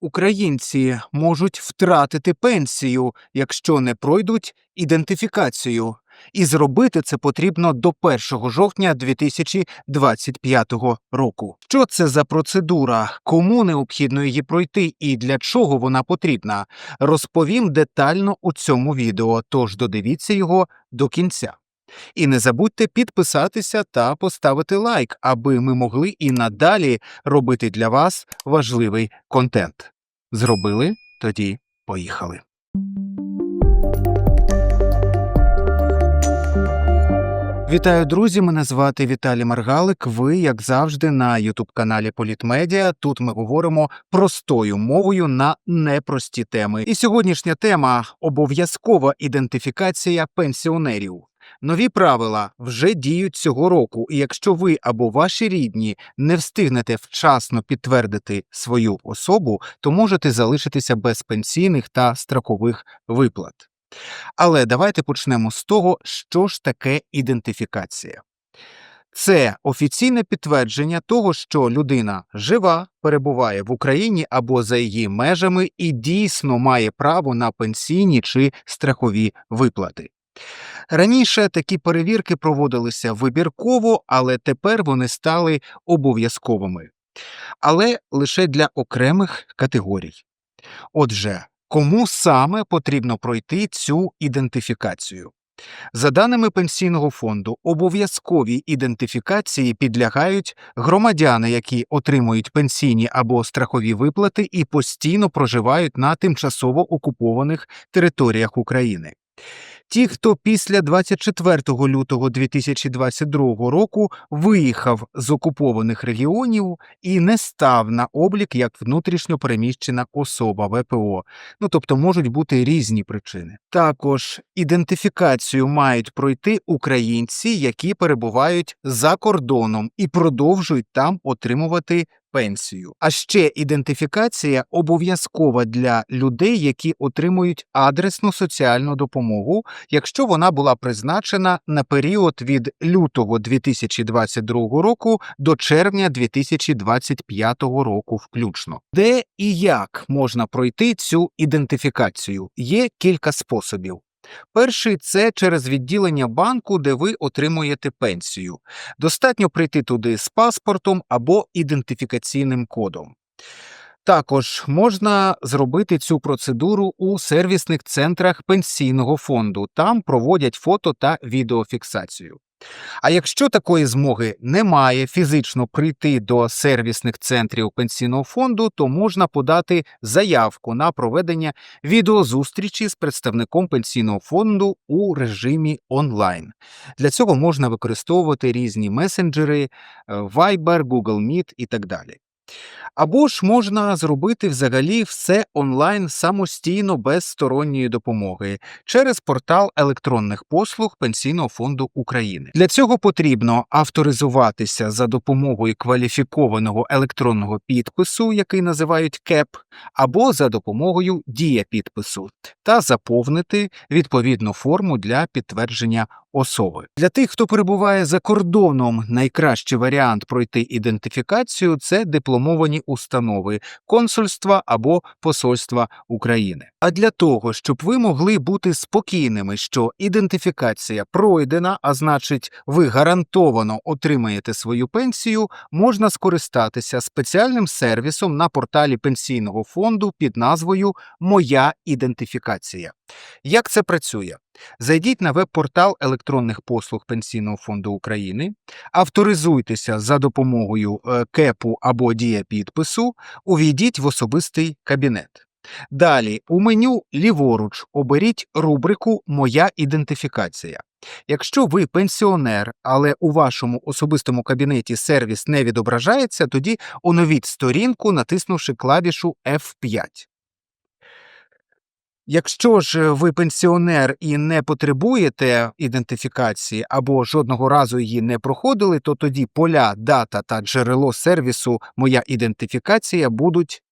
Українці можуть втратити пенсію, якщо не пройдуть ідентифікацію, і зробити це потрібно до 1 жовтня 2025 року. Що це за процедура? Кому необхідно її пройти і для чого вона потрібна? Розповім детально у цьому відео, тож додивіться його до кінця. І не забудьте підписатися та поставити лайк, аби ми могли і надалі робити для вас важливий контент. Зробили? Тоді поїхали. Вітаю, друзі! Мене звати Віталій Маргалик. Ви, як завжди, на Ютуб-каналі Політмедіа. Тут ми говоримо простою мовою на непрості теми. І сьогоднішня тема обов'язкова ідентифікація пенсіонерів. Нові правила вже діють цього року, і якщо ви або ваші рідні не встигнете вчасно підтвердити свою особу, то можете залишитися без пенсійних та страхових виплат. Але давайте почнемо з того, що ж таке ідентифікація. Це офіційне підтвердження того, що людина жива, перебуває в Україні або за її межами і дійсно має право на пенсійні чи страхові виплати. Раніше такі перевірки проводилися вибірково, але тепер вони стали обов'язковими, але лише для окремих категорій. Отже, кому саме потрібно пройти цю ідентифікацію? За даними пенсійного фонду, обов'язковій ідентифікації підлягають громадяни, які отримують пенсійні або страхові виплати і постійно проживають на тимчасово окупованих територіях України. Ті, хто після 24 лютого 2022 року виїхав з окупованих регіонів і не став на облік як внутрішньо переміщена особа ВПО, ну тобто можуть бути різні причини. Також ідентифікацію мають пройти українці, які перебувають за кордоном і продовжують там отримувати пенсію. А ще ідентифікація обов'язкова для людей, які отримують адресну соціальну допомогу, якщо вона була призначена на період від лютого 2022 року до червня 2025 року включно. Де і як можна пройти цю ідентифікацію? Є кілька способів. Перший це через відділення банку, де ви отримуєте пенсію. Достатньо прийти туди з паспортом або ідентифікаційним кодом. Також можна зробити цю процедуру у сервісних центрах пенсійного фонду. Там проводять фото та відеофіксацію. А якщо такої змоги немає фізично прийти до сервісних центрів пенсійного фонду, то можна подати заявку на проведення відеозустрічі з представником пенсійного фонду у режимі онлайн. Для цього можна використовувати різні месенджери, е, Viber, Google Meet і так далі. Або ж можна зробити взагалі все онлайн самостійно без сторонньої допомоги через портал електронних послуг Пенсійного фонду України. Для цього потрібно авторизуватися за допомогою кваліфікованого електронного підпису, який називають КЕП, або за допомогою дія підпису, та заповнити відповідну форму для підтвердження особи. Для тих, хто перебуває за кордоном, найкращий варіант пройти ідентифікацію це дипломовані установи консульства або посольства України. А для того, щоб ви могли бути спокійними, що ідентифікація пройдена, а значить, ви гарантовано отримаєте свою пенсію, можна скористатися спеціальним сервісом на порталі пенсійного фонду під назвою Моя ідентифікація. Як це працює? Зайдіть на веб-портал електронних послуг Пенсійного фонду України, авторизуйтеся за допомогою е, КЕПу або дія підпису, увійдіть в особистий кабінет. Далі у меню ліворуч оберіть рубрику Моя ідентифікація. Якщо ви пенсіонер, але у вашому особистому кабінеті сервіс не відображається, тоді оновіть сторінку, натиснувши клавішу F5. Якщо ж ви пенсіонер і не потребуєте ідентифікації або жодного разу її не проходили, то тоді поля, дата та джерело сервісу Моя ідентифікація будуть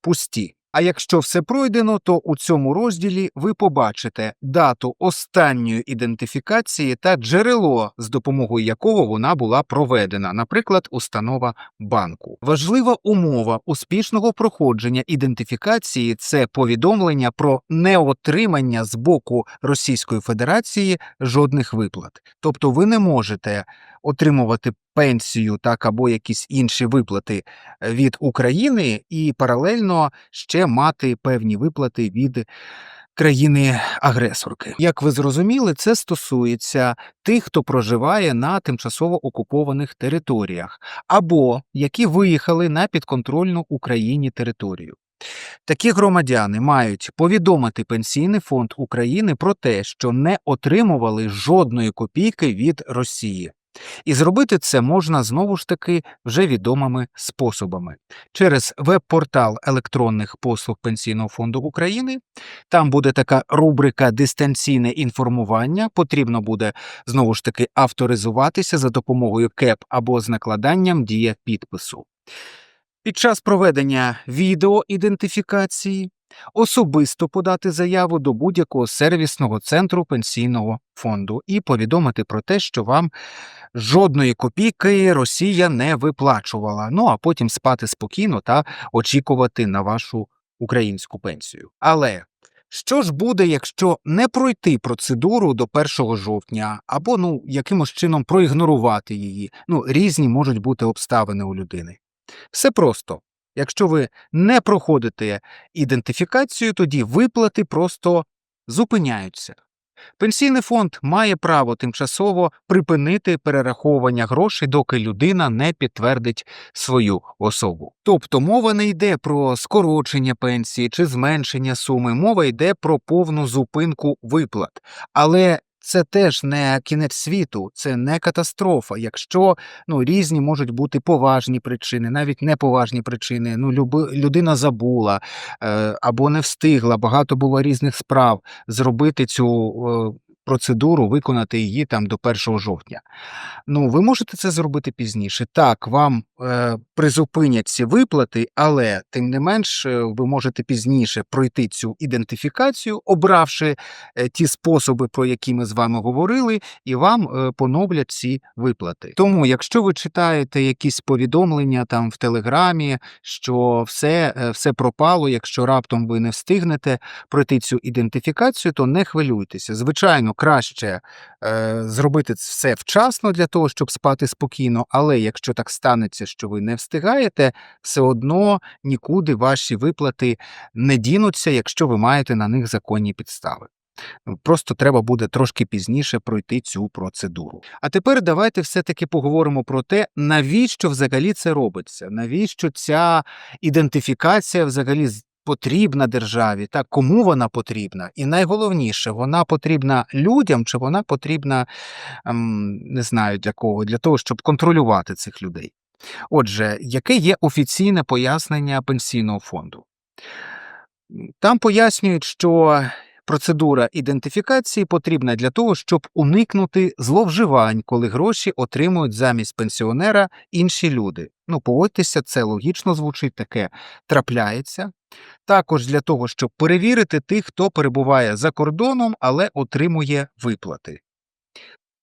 пусті. А якщо все пройдено, то у цьому розділі ви побачите дату останньої ідентифікації та джерело, з допомогою якого вона була проведена, наприклад, установа банку. Важлива умова успішного проходження ідентифікації це повідомлення про неотримання з боку Російської Федерації жодних виплат. Тобто ви не можете отримувати пенсію так або якісь інші виплати е, від України і паралельно ще мати певні виплати від країни-агресорки. Як ви зрозуміли, це стосується тих, хто проживає на тимчасово окупованих територіях, або які виїхали на підконтрольну Україні територію. Такі громадяни мають повідомити Пенсійний фонд України про те, що не отримували жодної копійки від Росії. І зробити це можна знову ж таки вже відомими способами через веб-портал електронних послуг Пенсійного фонду України. Там буде така рубрика Дистанційне інформування. Потрібно буде знову ж таки авторизуватися за допомогою КЕП або з накладанням дія підпису. Під час проведення відеоідентифікації особисто подати заяву до будь-якого сервісного центру пенсійного фонду і повідомити про те, що вам жодної копійки Росія не виплачувала. Ну а потім спати спокійно та очікувати на вашу українську пенсію. Але що ж буде, якщо не пройти процедуру до 1 жовтня, або ну якимось чином проігнорувати її? Ну різні можуть бути обставини у людини. Все просто. Якщо ви не проходите ідентифікацію, тоді виплати просто зупиняються. Пенсійний фонд має право тимчасово припинити перераховування грошей, доки людина не підтвердить свою особу. Тобто мова не йде про скорочення пенсії чи зменшення суми, мова йде про повну зупинку виплат. Але це теж не кінець світу, це не катастрофа. Якщо ну різні можуть бути поважні причини, навіть неповажні причини. Ну, люби, людина забула е, або не встигла, багато було різних справ зробити цю. Процедуру виконати її там до 1 жовтня. Ну, ви можете це зробити пізніше. Так, вам е, призупинять ці виплати, але тим не менш е, ви можете пізніше пройти цю ідентифікацію, обравши е, ті способи, про які ми з вами говорили, і вам е, поновлять ці виплати. Тому, якщо ви читаєте якісь повідомлення там в Телеграмі, що все, е, все пропало, якщо раптом ви не встигнете пройти цю ідентифікацію, то не хвилюйтеся. Звичайно, краще е, зробити все вчасно для того, щоб спати спокійно, але якщо так станеться, що ви не встигаєте, все одно нікуди ваші виплати не дінуться, якщо ви маєте на них законні підстави. Ну, Просто треба буде трошки пізніше пройти цю процедуру. А тепер давайте все-таки поговоримо про те, навіщо взагалі це робиться, навіщо ця ідентифікація взагалі потрібна державі, так кому вона потрібна, і найголовніше, вона потрібна людям, чи вона потрібна ем, не знаю для кого, для того, щоб контролювати цих людей. Отже, яке є офіційне пояснення пенсійного фонду? Там пояснюють, що процедура ідентифікації потрібна для того, щоб уникнути зловживань, коли гроші отримують замість пенсіонера інші люди. Ну, погодьтеся, це логічно звучить, таке трапляється. Також для того, щоб перевірити тих, хто перебуває за кордоном, але отримує виплати.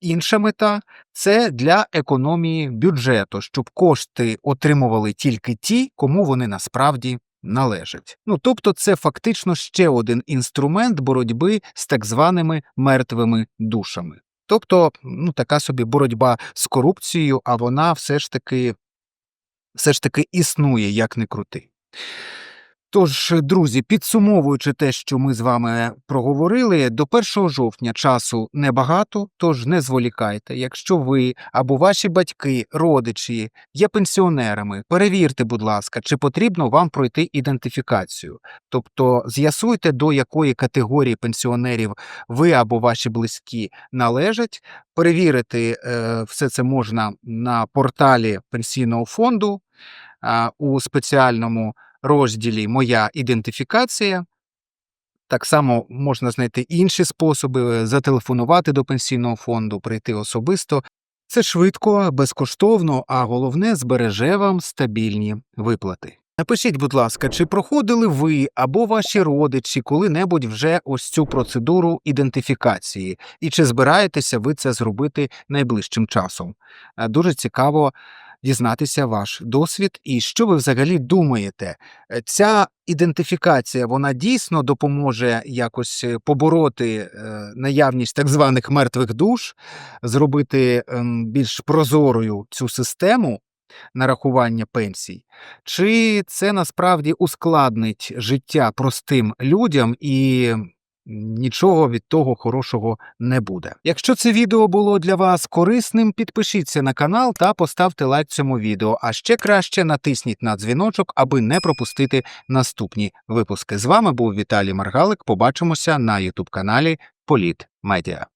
Інша мета це для економії бюджету, щоб кошти отримували тільки ті, кому вони насправді належать. Ну тобто, це фактично ще один інструмент боротьби з так званими мертвими душами. Тобто, ну така собі боротьба з корупцією, а вона все ж таки все ж таки існує, як не крути. Тож, друзі, підсумовуючи те, що ми з вами проговорили, до 1 жовтня часу небагато, тож не зволікайте. Якщо ви або ваші батьки, родичі є пенсіонерами, перевірте, будь ласка, чи потрібно вам пройти ідентифікацію. Тобто з'ясуйте, до якої категорії пенсіонерів ви або ваші близькі належать. Перевірити е, все це можна на порталі пенсійного фонду у спеціальному розділі Моя ідентифікація. Так само можна знайти інші способи, е, зателефонувати до пенсійного фонду, прийти особисто. Це швидко, безкоштовно, а головне збереже вам стабільні виплати. Напишіть, будь ласка, чи проходили ви або ваші родичі коли-небудь вже ось цю процедуру ідентифікації, і чи збираєтеся ви це зробити найближчим часом? Е, Дуже цікаво дізнатися ваш досвід і що ви взагалі думаєте. Е, Ця ідентифікація вона дійсно допоможе якось е, побороти е, наявність так званих мертвих душ, зробити ем, більш прозорою цю систему нарахування пенсій, чи це насправді ускладнить життя простим людям і нічого від того хорошого не буде. Якщо це відео було для вас корисним, підпишіться на канал та поставте лайк цьому відео. А ще краще натисніть на дзвіночок, аби не пропустити наступні випуски. З вами був Віталій Маргалик. Побачимося на ютуб каналі Політ Медіа.